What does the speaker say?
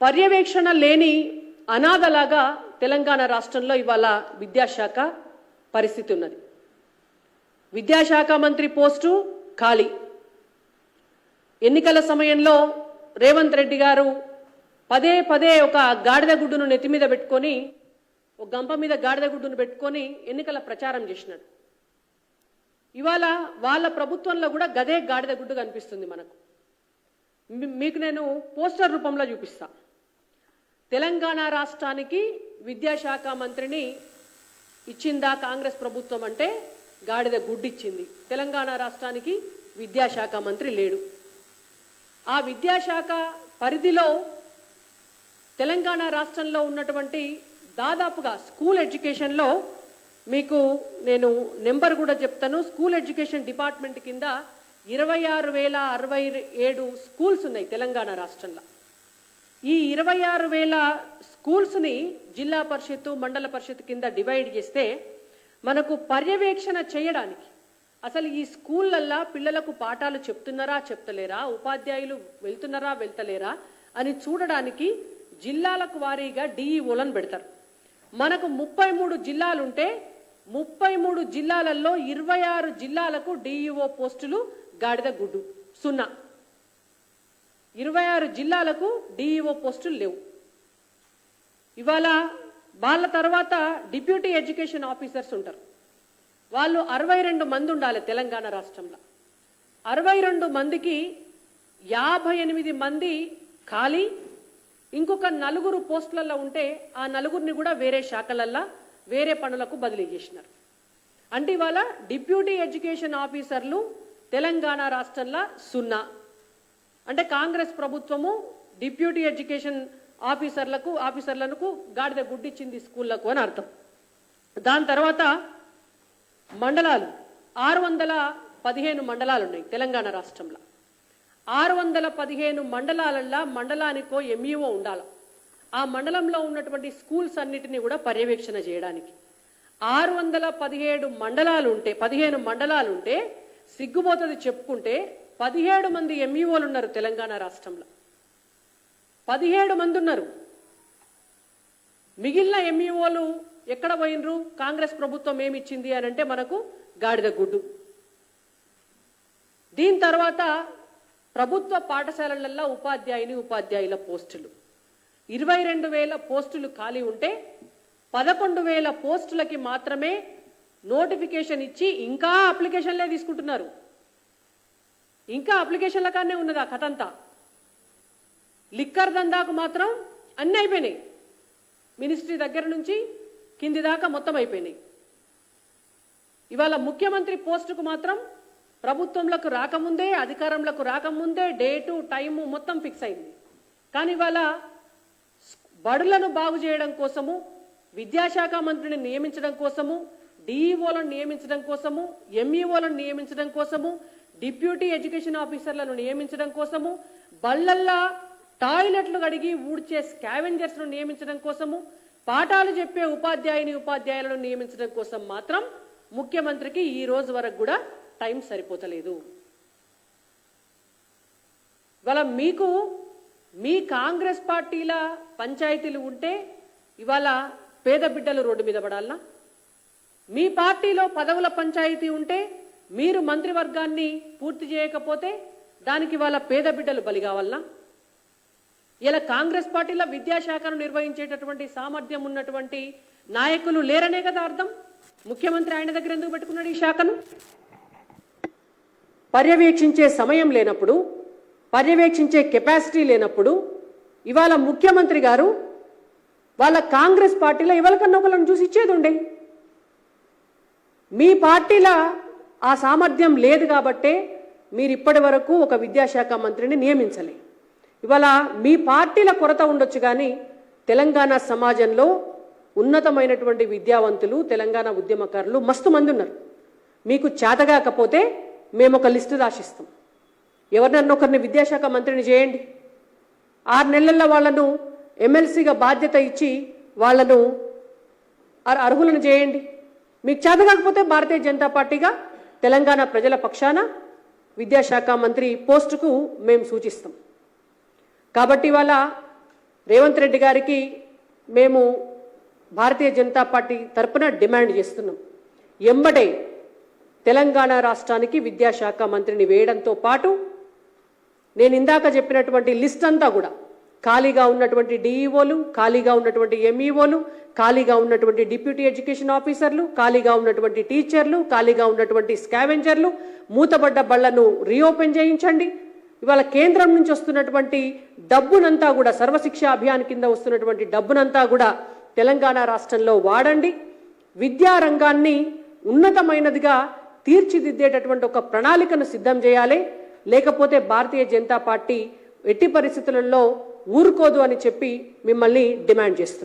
పర్యవేక్షణ లేని అనాథలాగా తెలంగాణ రాష్ట్రంలో ఇవాళ విద్యాశాఖ పరిస్థితి ఉన్నది. విద్యాశాఖ మంత్రి పోస్టు ఖాళీ. ఎన్నికల సమయంలో రేవంత్ రెడ్డి గారు పదే పదే ఒక గాడిద గుడ్డును నెత్తి మీద పెట్టుకొని ఒక గంప మీద గాడిద గుడ్డును పెట్టుకొని ఎన్నికల ప్రచారం చేసినాడు. ఇవాళ వాళ్ళ ప్రభుత్వంలో కూడా గదే గాడిద గుడ్డు కనిపిస్తుంది మనకు. మీకు నేను పోస్టర్ రూపంలో చూపిస్తాను తెలంగాణ రాష్ట్రానికి విద్యాశాఖ మంత్రిని ఇచ్చిందా కాంగ్రెస్ ప్రభుత్వం అంటే గాడిద గుడ్డిచ్చింది. తెలంగాణ రాష్ట్రానికి విద్యాశాఖ మంత్రి లేడు. ఆ విద్యాశాఖ పరిధిలో తెలంగాణ రాష్ట్రంలో ఉన్నటువంటి దాదాపుగా స్కూల్ ఎడ్యుకేషన్లో మీకు నేను నెంబర్ కూడా చెప్తాను. స్కూల్ ఎడ్యుకేషన్ డిపార్ట్మెంట్ కింద ఇరవై ఆరు వేల అరవై ఏడు స్కూల్స్ ఉన్నాయి తెలంగాణ రాష్ట్రంలో. ఈ ఇరవై ఆరు వేల స్కూల్స్ని జిల్లా పరిషత్తు మండల పరిషత్ కింద డివైడ్ చేస్తే మనకు పర్యవేక్షణ చేయడానికి అసలు ఈ స్కూళ్ళల్లో పిల్లలకు పాఠాలు చెప్తున్నారా చెప్తలేరా ఉపాధ్యాయులు వెళ్తున్నారా వెళ్తలేరా అని చూడడానికి జిల్లాలకు వారీగా డిఈఓలను పెడతారు. మనకు ముప్పై మూడు జిల్లాలుంటే ముప్పై మూడు జిల్లాలలో ఇరవై ఆరు జిల్లాలకు డిఈఓ పోస్టులు గాడిద గుడ్డు. సున్నా. ఇరవై ఆరు జిల్లాలకు డిఈఓ పోస్టులు లేవు. ఇవాళ వాళ్ళ తర్వాత డిప్యూటీ ఎడ్యుకేషన్ ఆఫీసర్స్ ఉంటారు. వాళ్ళు అరవై రెండు మంది ఉండాలి తెలంగాణ రాష్ట్రంలో. అరవై రెండు మందికి యాభై ఎనిమిది మంది ఖాళీ ఇంకొక నలుగురు పోస్టులలో ఉంటే ఆ నలుగురిని కూడా వేరే శాఖలల్లో వేరే పనులకు బదిలీ చేసినారు. అంటే ఇవాళ డిప్యూటీ ఎడ్యుకేషన్ ఆఫీసర్లు తెలంగాణ రాష్ట్రంలో సున్నా. అంటే కాంగ్రెస్ ప్రభుత్వము డిప్యూటీ ఎడ్యుకేషన్ ఆఫీసర్లకు ఆఫీసర్లకు గాడిద గుడ్డిచ్చింది స్కూళ్ళకు అని అర్థం. దాని తర్వాత మండలాలు ఆరు వందల పదిహేను మండలాలు ఉన్నాయి తెలంగాణ రాష్ట్రంలో. ఆరు వందల పదిహేను మండలాలల్లో మండలానికో ఎంఈఓ ఉండాలి. ఆ మండలంలో ఉన్నటువంటి స్కూల్స్ అన్నిటినీ కూడా పర్యవేక్షణ చేయడానికి. ఆరు వందల పదిహేడు మండలాలు ఉంటే పదిహేను మండలాలు ఉంటే సిగ్గుపోతుంది చెప్పుకుంటే పదిహేడు మంది ఎంఈఓలు ఉన్నారు తెలంగాణ రాష్ట్రంలో. పదిహేడు మంది ఉన్నారు. మిగిలిన ఎంఈఓలు ఎక్కడ పోయినరు? కాంగ్రెస్ ప్రభుత్వం ఏమిచ్చింది అని అంటే మనకు గాడిద గుడ్డు. దీని తర్వాత ప్రభుత్వ పాఠశాలలలో ఉపాధ్యాయుని ఉపాధ్యాయుల పోస్టులు. ఇరవై రెండు వేల పోస్టులు ఖాళీ ఉంటే పదకొండు వేల పోస్టులకి మాత్రమే నోటిఫికేషన్ ఇచ్చి ఇంకా అప్లికేషన్లే తీసుకుంటున్నారు. ఇంకా అప్లికేషన్ల కానే ఉన్నది ఆ కథ అంతా లిక్కర్ దందాకు మాత్రం అన్నీ అయిపోయినాయి. మినిస్ట్రీ దగ్గర నుంచి కింది దాకా మొత్తం అయిపోయినాయి. ఇవాళ ముఖ్యమంత్రి పోస్టుకు మాత్రం ప్రభుత్వంలోకి రాకముందే అధికారంలోకి రాకముందే డేటు టైము మొత్తం ఫిక్స్ అయింది. కానీ ఇవాళ బడులను బాగు చేయడం కోసము విద్యాశాఖ మంత్రిని నియమించడం కోసము డిఈఓలను నియమించడం కోసము ఎంఈఓలను నియమించడం కోసము డిప్యూటీ ఎడ్యుకేషన్ ఆఫీసర్లను నియమించడం కోసము బళ్ళల్లా టాయిలెట్లు కడిగి ఊడ్చే స్కావెంజర్స్ను నియమించడం కోసము పాఠాలు చెప్పే ఉపాధ్యాయుని ఉపాధ్యాయులను నియమించడం కోసం మాత్రం ముఖ్యమంత్రికి ఈ రోజు వరకు కూడా టైం సరిపోతలేదు. ఇవాళ మీకు మీ కాంగ్రెస్ పార్టీల పంచాయతీలు ఉంటే ఇవాళ పేద బిడ్డలు రోడ్డు మీద పడాలనా? మీ పార్టీలో పదవుల పంచాయతీ ఉంటే మీరు మంత్రివర్గాన్ని పూర్తి చేయకపోతే దానికి వాళ్ళ పేద బిడ్డలు బలి కావాలనా? ఇలా కాంగ్రెస్ పార్టీలో విద్యాశాఖను నిర్వహించేటటువంటి సామర్థ్యం ఉన్నటువంటి నాయకులు లేరనే కదా అర్థం? ముఖ్యమంత్రి ఆయన దగ్గర ఎందుకు పెట్టుకున్నాడు ఈ శాఖను? పర్యవేక్షించే సమయం లేనప్పుడు పర్యవేక్షించే కెపాసిటీ లేనప్పుడు ఇవాళ ముఖ్యమంత్రి గారు వాళ్ళ కాంగ్రెస్ పార్టీలో ఎవరికన్నా ఒకళ్ళని చూసి ఇచ్చేది ఉండే. మీ పార్టీల ఆ సామర్థ్యం లేదు కాబట్టే మీరు ఇప్పటి వరకు ఒక విద్యాశాఖ మంత్రిని నియమించలే. ఇవాళ మీ పార్టీల కొరత ఉండొచ్చు కానీ తెలంగాణ సమాజంలో ఉన్నతమైనటువంటి విద్యావంతులు తెలంగాణ ఉద్యమకారులు మస్తు మంది ఉన్నారు. మీకు చేతగాకపోతే మేము ఒక లిస్టు రాసిస్తాం. ఎవరినన్నా ఒకరిని విద్యాశాఖ మంత్రిని చేయండి. ఆరు నెలల్లో వాళ్ళను ఎమ్మెల్సీగా బాధ్యత ఇచ్చి వాళ్ళను అర్హులను చేయండి. మీకు చేతగాకపోతే భారతీయ జనతా పార్టీగా తెలంగాణ ప్రజల పక్షాన విద్యాశాఖ మంత్రి పోస్టుకు మేము సూచిస్తాం. కాబట్టి వాళ్ళ రేవంత్ రెడ్డి గారికి మేము భారతీయ జనతా పార్టీ తరపున డిమాండ్ చేస్తున్నాం. ఎంబడే తెలంగాణ రాష్ట్రానికి విద్యాశాఖ మంత్రిని వేయడంతో పాటు నేను ఇందాక చెప్పినటువంటి లిస్ట్ అంతా కూడా ఖాళీగా ఉన్నటువంటి డిఈఓలు ఖాళీగా ఉన్నటువంటి ఎంఈఓలు ఖాళీగా ఉన్నటువంటి డిప్యూటీ ఎడ్యుకేషన్ ఆఫీసర్లు ఖాళీగా ఉన్నటువంటి టీచర్లు ఖాళీగా ఉన్నటువంటి స్కావెంజర్లు మూతబడ్డ బళ్ళను రీఓపెన్ చేయించండి. ఇవాళ కేంద్రం నుంచి వస్తున్నటువంటి డబ్బునంతా కూడా సర్వశిక్ష అభియాన్ కింద వస్తున్నటువంటి డబ్బునంతా కూడా తెలంగాణ రాష్ట్రంలో వాడండి. విద్యా రంగాన్ని ఉన్నతమైనదిగా తీర్చిదిద్దేటటువంటి ఒక ప్రణాళికను సిద్ధం చేయాలి. లేకపోతే భారతీయ జనతా పార్టీ ఎట్టి పరిస్థితులలో ఊరుకోదు అని చెప్పి మిమ్మల్ని డిమాండ్ చేస్తుంది.